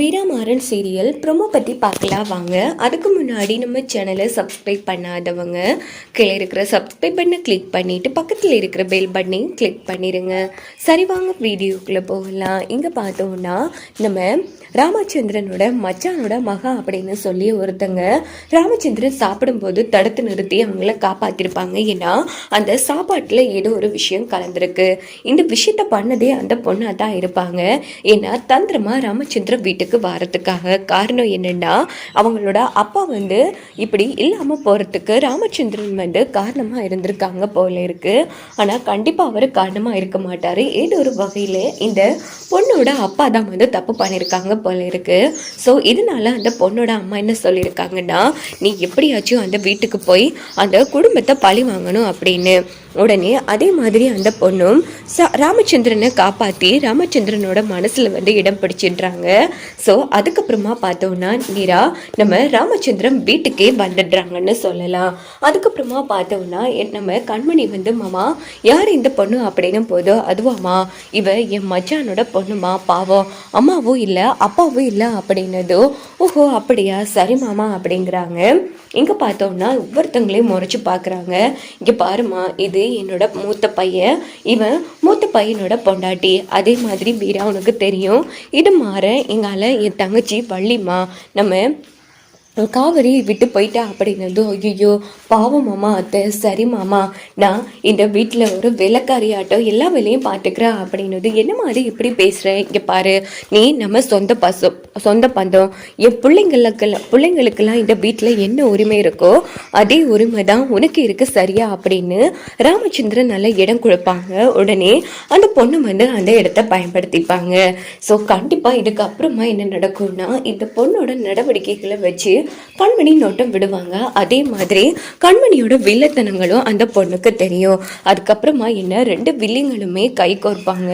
வீராமாறன் serial promo பற்றி பார்க்கலாம் வாங்க. அதுக்கு முன்னாடி நம்ம சேனலை சப்ஸ்கிரைப் பண்ணாதவங்க கீழே இருக்கிற சப்ஸ்கிரைப் பண்ண கிளிக் பண்ணிவிட்டு பக்கத்தில் இருக்கிற பெல் பட்டனையும் கிளிக் பண்ணிடுங்க சரி வாங்க வீடியோக்குள்ளே போகலாம். இங்கே பார்த்தோன்னா நம்ம ராமச்சந்திரனோட மச்சானோட மகா அப்படின்னு சொல்லி ஒருத்தங்க ராமச்சந்திரன் சாப்பிடும்போது தடுத்து நிறுத்தி அவங்கள காப்பாற்றிருப்பாங்க ஏன்னா அந்த சாப்பாட்டில் ஏதோ ஒரு விஷயம் கலந்துருக்கு. இந்த விஷயத்த பண்ணதே அந்த பொண்ணாக தான் இருப்பாங்க. ஏன்னா தந்திரமாக ராமச்சந்திரன் வீட்டுக்கு வரதுக்காக காரணம் என்னென்னா அவங்களோட அப்பா வந்து இப்படி இல்லாமல் போகிறதுக்கு ராமச்சந்திரன் வந்து காரணமாக இருந்திருக்காங்க போல இருக்கு. ஆனால் கண்டிப்பாக அவர் காரணமாக இருக்க மாட்டார். ஏதோ ஒரு வகையில் இந்த பொண்ணோட அப்பா தான் வந்து தப்பு பண்ணியிருக்காங்க போல இருக்குது ஸோ இதனால அந்த பொண்ணோட அம்மா என்ன சொல்லியிருக்காங்கன்னா நீ எப்படியாச்சும் அந்த வீட்டுக்கு போய் அந்த குடும்பத்தை பழி வாங்கணும் அப்படின்னு. உடனே அதே மாதிரி அந்த பொண்ணும் ச ராமச்சந்திரனை காப்பாற்றி ராமச்சந்திரனோட மனசில் வந்து இடம் பிடிச்சிடுறாங்க ஸோ அதுக்கப்புறமா பார்த்தோம்னா நீரா நம்ம ராமச்சந்திரன் வீட்டுக்கே வந்துடுறாங்கன்னு சொல்லலாம். அதுக்கப்புறமா பார்த்தோம்னா நம்ம கண்மணி வந்து மாமா யார் இந்த பொண்ணு அப்படின்னு போதோ அதுவாமா இவ என் மச்சானோட பொண்ணுமா பாவம். அம்மாவும் இல்லை அப்பாவும் இல்லை அப்படின்னதோ ஓஹோ அப்படியா? சரி மாமா அப்படிங்கிறாங்க. இங்கே பார்த்தோம்னா ஒவ்வொருத்தங்களையும் முறைச்சி பார்க்குறாங்க. இங்கே பாருமா இது என்னோட மூத்த பையன். இவன் மூத்த பையனோட பொண்டாட்டி. அதே மாதிரி வீரா உனக்கு தெரியும். இது மாற எங்கால என் தங்கச்சி வள்ளிமா நம்ம காவிரி விட்டு போயிட்டா அப்படின்னதும் ஐயோ பாவம் மாமா அத்தை சரி மாமா நான் இந்த வீட்டில் ஒரு விளக்காரியாட்டம் எல்லா வேலையும் பார்த்துக்கிறேன் அப்படின்னது என்ன மாதிரி இப்படி பேசுகிற இங்கே பாரு நீ நம்ம சொந்த பசு சொந்த பந்தம். என் பிள்ளைங்களுக்கெல்லாம் பிள்ளைங்களுக்கெல்லாம் இந்த வீட்டில் என்ன உரிமை இருக்கோ அதே உரிமை தான் உனக்கு இருக்கு சரியா? அப்படின்னு ராமச்சந்திரன் நல்ல இடம் கொடுப்பாங்க. உடனே அந்த பொண்ணு வந்து அந்த இடத்த பயன்படுத்திப்பாங்க. ஸோ கண்டிப்பாக இதுக்கப்புறமா என்ன நடக்கும்னா இந்த பொண்ணோட நடவடிக்கைகளை வச்சு கண்மணி நோட்டம் விடுவாங்க. அதே மாதிரி கண்மணியோட வில்லத்தனங்களும் அந்த பொண்ணுக்கு தெரியும். அதுக்கப்புறமா என்ன ரெண்டு வில்லிங்களுமே கை கோர்ப்பாங்க.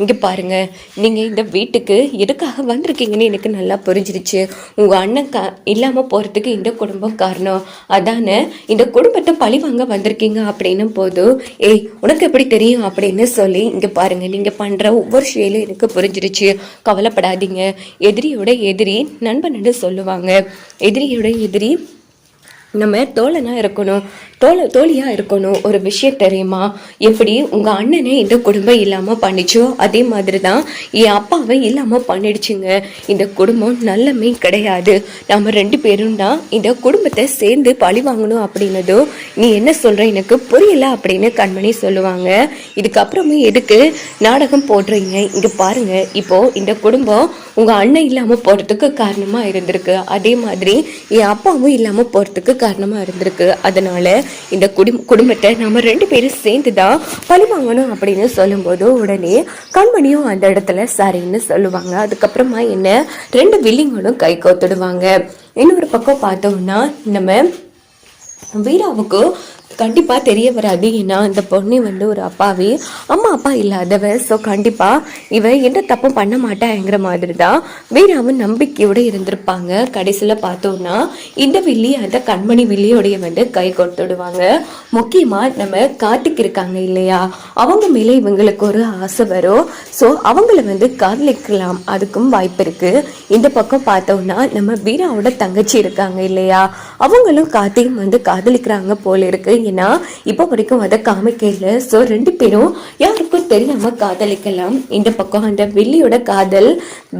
இங்கே பாருங்க நீங்கள் இந்த வீட்டுக்கு எதுக்காக வந்திருக்கீங்கன்னு எனக்கு நல்லா புரிஞ்சிருச்சு. உங்கள் அண்ணன் க இல்லாமல் போகிறதுக்கு இந்த குடும்பம் காரணம். அதானே இந்த குடும்பத்தை பழி வாங்க வந்திருக்கீங்க அப்படின்னும் போதும் ஏய் உனக்கு எப்படி தெரியும்? அப்படின்னு சொல்லி இங்கே பாருங்க நீங்கள் பண்ணுற ஒவ்வொரு செயலும் எனக்கு புரிஞ்சிருச்சு. கவலைப்படாதீங்க. எதிரியோட எதிரி நண்பன் சொல்லுவாங்க. எதிரியுடைய எதிரி. நம்ம தோழனாக இருக்கணும். தோழ தோழியா இருக்கணும். ஒரு விஷயம் தெரியுமா? எப்படி உங்க அண்ணனே இந்த குடும்பம் இல்லாம பண்ணிச்சோ? அதே மாதிரி தான் என் அப்பாவை இல்லாம பண்ணிடுச்சுங்க. இந்த குடும்பம் நல்லமே கிடையாது. நம்ம ரெண்டு பேரும் தான் இந்த குடும்பத்தை சேர்ந்து பழி வாங்கணும் அப்படின்னதும் நீ என்ன சொல்ற? எனக்கு புரியல அப்படின்னு கண்மணி சொல்லுவாங்க. இதுக்கப்புறமே எதுக்கு நாடகம் போடுறீங்க? இங்க பாருங்க. இப்போ இந்த குடும்பம் உங்க அண்ணன் இல்லாம போறதுக்கு காரணமா இருந்திருக்கு. அதே மாதிரி என் அப்பாவும் இல்லாம போறதுக்கு காரணமா இருந்திருக்கு. அதனால இந்த குடும் குடும்பத்தை நம்ம ரெண்டு பேரும் சேர்ந்து தான் பழி வாங்கணும் அப்படின்னு சொல்லும்போது உடனே கண்மணியும் அந்த இடத்துல சரின்னு சொல்லுவாங்க. அதுக்கப்புறமா என்ன? ரெண்டு வில்லிங்களும் கை கோத்துடுவாங்க. இன்னொரு பக்கம் பார்த்தோம்னா நம்ம வீராவுக்கு கண்டிப்பாக தெரிய வராது ஏன்னா இந்த பொண்ணு வந்து ஒரு அப்பாவி. அம்மா அப்பா இல்லாதவ. ஸோ கண்டிப்பாக இவ எந்த தப்பும் பண்ண மாட்டாங்கிற மாதிரி தான் வீராவும் நம்பிக்கையோடு இருந்திருப்பாங்க. கடைசியில் பார்த்தோம்னா இந்த வில்லி அந்த கண்மணி வில்லியோடைய வந்து கை கொடுத்துடுவாங்க. முக்கியமாக நம்ம காத்துக்கு இருக்காங்க இல்லையா? அவங்க மேலே இவங்களுக்கு ஒரு ஆசை வரும். ஸோ அவங்கள வந்து காதலிக்கலாம். அதுக்கும் வாய்ப்பு இருக்குது இந்த பக்கம் பார்த்தோம்னா நம்ம வீராவோட தங்கச்சி இருக்காங்க இல்லையா? அவங்களும் காத்தையும் வந்து காதலிக்கிறாங்க போல இருக்குது ஏன்னா இப்போ வரைக்கும் அதை காமிக்கல ஸோ ரெண்டு பேரும் யாருக்கும் தெரியாம காதலிக்கலாம். இந்த பக்கம் அந்த வெள்ளியோட காதல்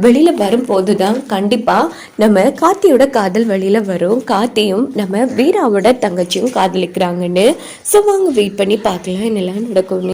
வெளியில வரும்போது தான் கண்டிப்பா நம்ம காத்தியோட காதல் வெளியில வரும். காத்தியும் நம்ம வீராவோட தங்கச்சியும் காதலிக்கிறாங்கன்னு. ஸோ வாங்க வெயிட் பண்ணி பார்க்கலாம் என்னெல்லாம் நடக்கும்னு.